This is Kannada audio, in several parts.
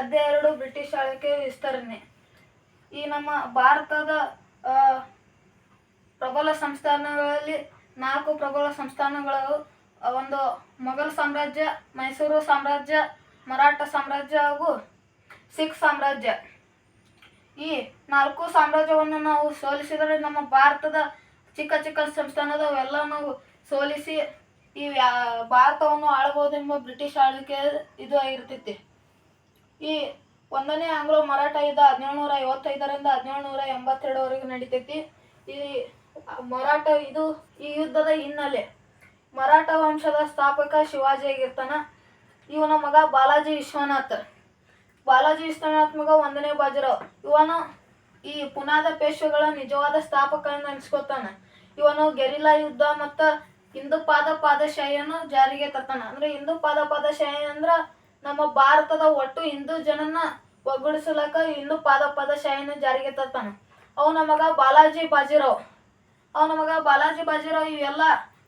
ಹದಿನೆರಡು ಬ್ರಿಟಿಷ್ ಆಳ್ವಿಕೆ ವಿಸ್ತರಣೆ. ಈ ನಮ್ಮ ಭಾರತದ ಪ್ರಬಲ ಸಂಸ್ಥಾನಗಳಲ್ಲಿ ನಾಲ್ಕು ಪ್ರಬಲ ಸಂಸ್ಥಾನಗಳು ಒಂದು ಮೊಘಲ್ ಸಾಮ್ರಾಜ್ಯ, ಮೈಸೂರು ಸಾಮ್ರಾಜ್ಯ, ಮರಾಠ ಸಾಮ್ರಾಜ್ಯ ಹಾಗೂ ಸಿಖ್ ಸಾಮ್ರಾಜ್ಯ. ಈ ನಾಲ್ಕು ಸಾಮ್ರಾಜ್ಯವನ್ನು ನಾವು ಸೋಲಿಸಿದರೆ ನಮ್ಮ ಭಾರತದ ಚಿಕ್ಕ ಚಿಕ್ಕ ಸಂಸ್ಥಾನದ ಸಂಸ್ಥಾನದವೆಲ್ಲ ನಾವು ಸೋಲಿಸಿ ಈ ಭಾರತವನ್ನು ಆಳಬಹುದೆಂಬ ಬ್ರಿಟಿಷ್ ಆಳ್ವಿಕೆ ಇದು ಆಗಿರ್ತೈತಿ. ಈ ಒಂದನೇ ಆಂಗ್ಲೋ ಮರಾಠ ಯುದ್ಧ ಹದಿನೇಳುನೂರ ಐವತ್ತೈದರಿಂದ ಹದಿನೇಳುನೂರ ಎಂಬತ್ತೆರಡವರೆಗೆ ನಡಿತೈತಿ. ಈ ಮರಾಠ, ಇದು ಈ ಯುದ್ಧದ ಹಿನ್ನೆಲೆ ಮರಾಠ ವಂಶದ ಸ್ಥಾಪಕ ಶಿವಾಜಿ ಆಗಿರ್ತಾನ. ಇವನ ಮಗ ಬಾಲಾಜಿ ವಿಶ್ವನಾಥ್. ಬಾಲಾಜಿ ವಿಶ್ವನಾಥ್ ಮಗ ಒಂದನೇ ಬಾಜಿರಾವ್. ಇವನು ಈ ಪುನಾದ ಪೇಶ್ವೆಗಳ ನಿಜವಾದ ಸ್ಥಾಪಕ ಎಂದು ಅನ್ಸ್ಕೊತಾನ ಇವನು ಗೆರಿಲಾ ಯುದ್ಧ ಮತ್ತು ಹಿಂದೂ ಪಾದ ಪಾದಶಾಹಿಯನ್ನು ಜಾರಿಗೆ ತರ್ತಾನ. ಅಂದ್ರೆ ಹಿಂದೂ ಪಾದ ಪಾದಶಾಹಿ ಅಂದ್ರ ನಮ್ಮ ಭಾರತದ ಒಟ್ಟು ಹಿಂದೂ ಜನನ ಒಗ್ಗೂಡಿಸಲಕ ಹಿಂದೂ ಪಾದ ಪಾದಶಾಹಿನ ಜಾರಿಗೆ ತರ್ತಾನ. ಅವು ನಮಗ ಬಾಲಾಜಿ ಬಾಜಿರಾವ್. ಅವನ ಮಗ ಬಾಲಾಜಿ ಬಾಜಿರಾವ್ ಇವೆಲ್ಲ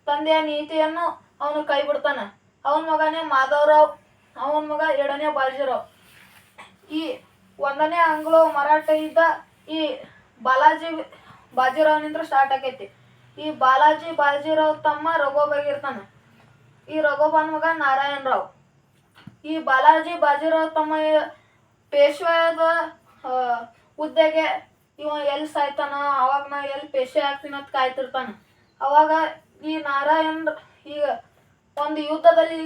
ತಂದೆಯ ನೀತಿಯನ್ನು ಅವನು ಕೈ ಬಿಡ್ತಾನ ಅವನ ಮಗನೇ ಮಾಧವರಾವ್, ಅವನ ಮಗ ಎರಡನೇ ಬಾಜಿರಾವ್. ಈ ಒಂದನೇ ಆಂಗ್ಲೋ ಮರಾಠ ಇದ್ದ ಈ ಬಾಲಾಜಿ ಬಾಜಿರಾವ್ನಿಂದ ಸ್ಟಾರ್ಟ್ ಆಕೈತಿ. ಈ ಬಾಲಾಜಿ ಬಾಜಿರಾವ್ ತಮ್ಮ ರಘೋಬಾಗಿರ್ತಾನ ಈ ರಘೋಬಾನ್ ಮಗ ನಾರಾಯಣ್ ರಾವ್. ಈ ಬಾಲಾಜಿ ಬಾಜಿರಾವ್ ತಮ್ಮ ಪೇಶ್ವಾದ ಹುದ್ದೆಗೆ ಇವ ಎಲ್ಲಿ ಸಾಯ್ತಾನ ಅವಾಗ ನಾ ಎಲ್ಲಿ ಪೇಶ್ವೆ ಆಗ್ತೀನಿ ಅಂತ ಕಾಯ್ತಿರ್ತಾನ. ಅವಾಗ ಈ ನಾರಾಯಣ ಈಗ ಒಂದು ಯುದ್ಧದಲ್ಲಿ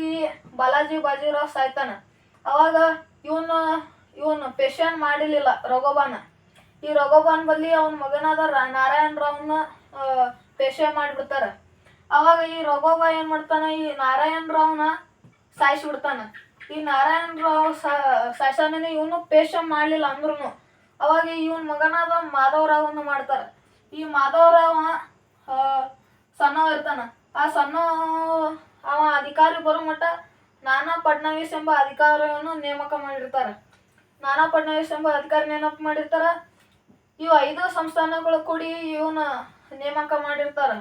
ಬಾಲಾಜಿ ಬಾಜಿರಾವ್ ಸಾಯ್ತಾನ. ಅವಾಗ ಇವನು ಇವನು ಪೇಶನ್ ಮಾಡಿಲಿಲ್ಲ ರಘೋಬಾನ. ಈ ರಘೋಬಾನ್ ಬಲ್ಲಿ ಅವನ ಮಗನಾದ ನಾರಾಯಣ್ ರಾವ್ನ ಪೇಶೆ ಮಾಡಿಬಿಡ್ತಾರ. ಅವಾಗ ಈ ರಘೋಬಾ ಏನ್ ಮಾಡ್ತಾನ, ಈ ನಾರಾಯಣ್ ರಾವ್ನ ಸಾಯಿಸ್ಬಿಡ್ತಾನ. ಈ ನಾರಾಯಣ ರಾವ್ ಸಾಯ್ಸಾನೇ ಇವನು ಪೇಶ ಮಾಡಲಿಲ್ಲ ಅಂದ್ರೂ ಅವಾಗ ಇವನ್ ಮಗನಾದ ಮಾಧವರಾವನ್ನು ಮಾಡ್ತಾರೆ. ಈ ಮಾಧವರಾವ ಸಣ್ಣವ ಇರ್ತಾನ. ಆ ಸಣ್ಣ ಅವ ಅಧಿಕಾರಿ ಬರೋ ಮಟ್ಟ ನಾನಾ ಫಡ್ನವೀಸ್ ಎಂಬ ಅಧಿಕಾರಿಯನ್ನು ನೇಮಕ ಮಾಡಿರ್ತಾರೆ. ನಾನಾ ಫಡ್ನವೀಸ್ ಎಂಬ ಅಧಿಕಾರಿ ನೇಮಕ ಮಾಡಿರ್ತಾರ. ಇವು ಐದು ಸಂಸ್ಥಾನಗಳು ಕೂಡಿ ಇವನ ನೇಮಕ ಮಾಡಿರ್ತಾರ.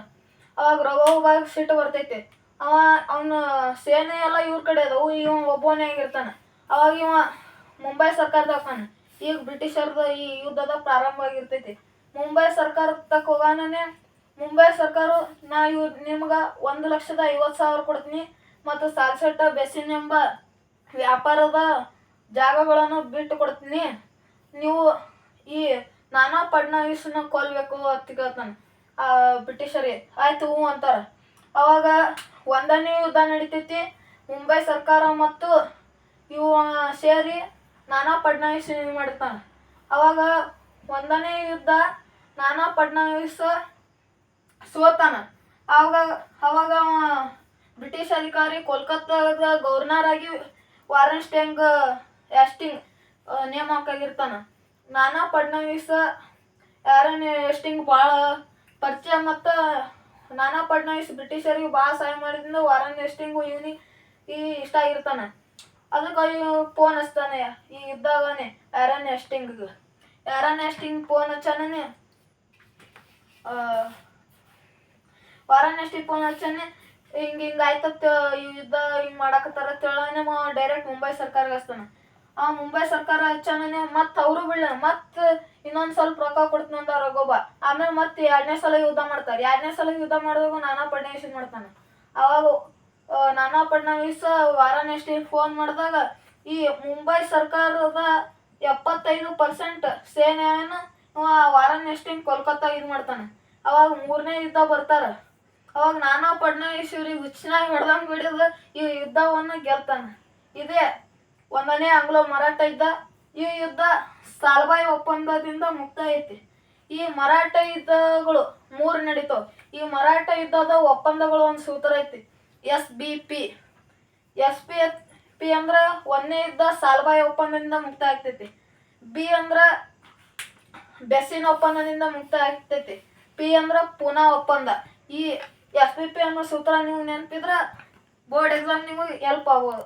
ಅವಾಗ ಭಾಗ ಸಿಟ್ಟು ಬರ್ತೈತಿ. ಅವ ಅವನ ಸೇನೆ ಎಲ್ಲ ಇವ್ರ ಕಡೆ ಅದಾವು ಇವ ಒಬ್ಬನೇ ಆಗಿರ್ತಾನೆ. ಅವಾಗ ಇವ ಮುಂಬೈ ಸರ್ಕಾರದಾಗ ಹೋಗಾನ ಈಗ ಬ್ರಿಟಿಷರ್ದ ಈ ಯುದ್ಧದ ಪ್ರಾರಂಭ ಆಗಿರ್ತೈತಿ. ಮುಂಬೈ ಸರ್ಕಾರ ತಕ್ಕ ಹೋಗಾನೇ ಮುಂಬೈ ಸರ್ಕಾರ, ನಾ ಇವ್ ನಿಮ್ಗೆ ಒಂದು ಲಕ್ಷದ ಐವತ್ತು ಸಾವಿರ ಕೊಡ್ತೀನಿ, ಮತ್ತು ಸಾಲ್ಸೆಟ್ಟ ಬೆಸಿನ್ ಎಂಬ ವ್ಯಾಪಾರದ ಜಾಗಗಳನ್ನು ಬಿಟ್ಟು ಕೊಡ್ತೀನಿ. ನೀವು ಈ ನಾನಾ ಪಡ್ನವೀಸನ್ನ ಕೊಲ್ಬೇಕು ಅಂತ ಕೇಳ್ತಾನೆ ಬ್ರಿಟಿಷರಿಗೆ. ಆಯ್ತು ಹ್ಞೂ ಅಂತಾರ. ಅವಾಗ ಒಂದನೇ ಯುದ್ಧ ನಡೀತೈತಿ. ಮುಂಬೈ ಸರ್ಕಾರ ಮತ್ತು ಇವು ಸೇರಿ ನಾನಾ ಫಡ್ನವೀಸ್ ಇದು ಮಾಡ್ತಾನೆ ಅವಾಗ ಒಂದನೇ ಯುದ್ಧ ನಾನಾ ಫಡ್ನವೀಸ್ ಸೋತಾನ. ಅವಾಗ ಅವಾಗ ಅವ ಬ್ರಿಟಿಷ್ ಅಧಿಕಾರಿ ಕೋಲ್ಕತ್ತಾದ ಗವರ್ನರ್ ಆಗಿ ವಾರನ್ ಸ್ಟೆಂಗ್ ಎಸ್ಟಿಂಗ್ ಆ, ನೇಮಕ ಆಗಿರ್ತಾನೆ. ನಾನಾ ಫಡ್ನವೀಸ್ ಯಾರನ್ ಎಸ್ಟಿಂಗ್ ಭಾಳ ಪರಿಚಯ ಮತ್ತು ನಾನಾ ಫಡ್ನವೀಸ್ ಬ್ರಿಟಿಷರಿಗೆ ಭಾಳ ಸಹಾಯ ಮಾಡಿದ್ರಿಂದ ವಾರನ್ ನೆಸ್ಟಿಂಗು ಇವನಿ ಈ ಇಷ್ಟ ಆಗಿರ್ತಾನೆ. ಅದಕ್ಕೆ ಫೋನ್ ಹಚ್ತಾನೆ, ಈ ಇದ್ದಾಗನೆ ಯಾರನ್ ಎಸ್ಟಿಂಗ್ ಯಾರನ್ ಎಸ್ಟಿಂಗ್ ಫೋನ್ ಹಚ್ಚಾನೆ ವಾರನ್ ಎಸ್ಟಿಂಗ್ ಫೋನ್ ಹಚ್ಚಾನೆ ಹಿಂಗೆ ಹಿಂಗೆ ಈ ಯುದ್ಧ ಹಿಂಗೆ ಮಾಡಕತ್ತಾರ ತಿಳನೆ ಡೈರೆಕ್ಟ್ ಮುಂಬೈ ಸರ್ಕಾರಕ್ಕೆ ಹಚ್ತಾನ. ಆ ಮುಂಬೈ ಸರ್ಕಾರ ಹಚ್ಚಾನೆ ಮತ್ ಅವರು ಬಿಡ ಮತ್ ಇನ್ನೊಂದ್ ಸ್ವಲ್ಪ ರೊಕ್ಕ ಕೊಡ್ತೀನಿ ಅಂದ ರಘೋಬ. ಆಮೇಲೆ ಮತ್ತೆ ಎರಡನೇ ಸಲ ಯುದ್ಧ ಮಾಡ್ತಾರೆ. ಎರಡನೇ ಸಲ ಯುದ್ಧ ಮಾಡಿದಾಗ ನಾನಾ ಫಡ್ನವೀಸ್ ಮಾಡ್ತಾನೆ. ಅವಾಗ ನಾನಾ ಫಡ್ನವೀಸ್ ವಾರಾಣಸಿ ಫೋನ್ ಮಾಡಿದಾಗ, ಈ ಮುಂಬೈ ಸರ್ಕಾರದ ಎಪ್ಪತ್ತೈದು ಪರ್ಸೆಂಟ್ ಸೇನೆಯನ್ನು ವಾರಾಣಸಿ ಕೋಲ್ಕತ್ತಾ ಇದು ಮಾಡ್ತಾನೆ. ಅವಾಗ ಮೂರನೇ ಯುದ್ಧ ಬರ್ತಾರ. ಅವಾಗ ನಾನಾ ಫಡ್ನವೀಸ್ ಇವ್ರಿಗೆ ಹುಚ್ಚನಾಗಿ ಹೊಡೆದಂಗೆ ಬಿಡಿದ ಈ ಯುದ್ಧವನ್ನು ಗೆಲ್ತಾನೆ. ಇದೇ ಒಂದನೇ ಆಂಗ್ಲೋ ಮರಾಠ ಯುದ್ಧ ಈ ಯುದ್ಧ ಸಾಲ್ಬಾಯಿ ಒಪ್ಪಂದದಿಂದ ಮುಕ್ತ ಐತಿ. ಈ ಮರಾಠ ಯುದ್ಧಗಳು ಮೂರು ನಡೀತಾವ. ಈ ಮರಾಠ ಯುದ್ಧದ ಒಪ್ಪಂದಗಳು ಒಂದು ಸೂತ್ರ ಐತಿ. S B P. S P P ಅಂದ್ರೆ ಒಂದನೇ ಯುದ್ಧ ಸಾಲ್ಬಾಯಿ ಒಪ್ಪಂದದಿಂದ ಮುಕ್ತ ಆಗ್ತೈತಿ. ಬಿ ಅಂದ್ರೆ ಬೆಸ್ಸಿನ ಒಪ್ಪಂದದಿಂದ ಮುಕ್ತ ಆಗ್ತೈತಿ. ಪಿ ಅಂದ್ರ ಪುನಾ ಒಪ್ಪಂದ. ಈ ಎಸ್ ಪಿ ಪಿ ಅನ್ನೋ ಸೂತ್ರ ನೀವು ನೆನಪಿದ್ರ, ಬೋರ್ಡ್ ಎಕ್ಸಾಮ್ ನಿಮಗೆ ಹೆಲ್ಪ್ ಆಗ್ಬೋದು.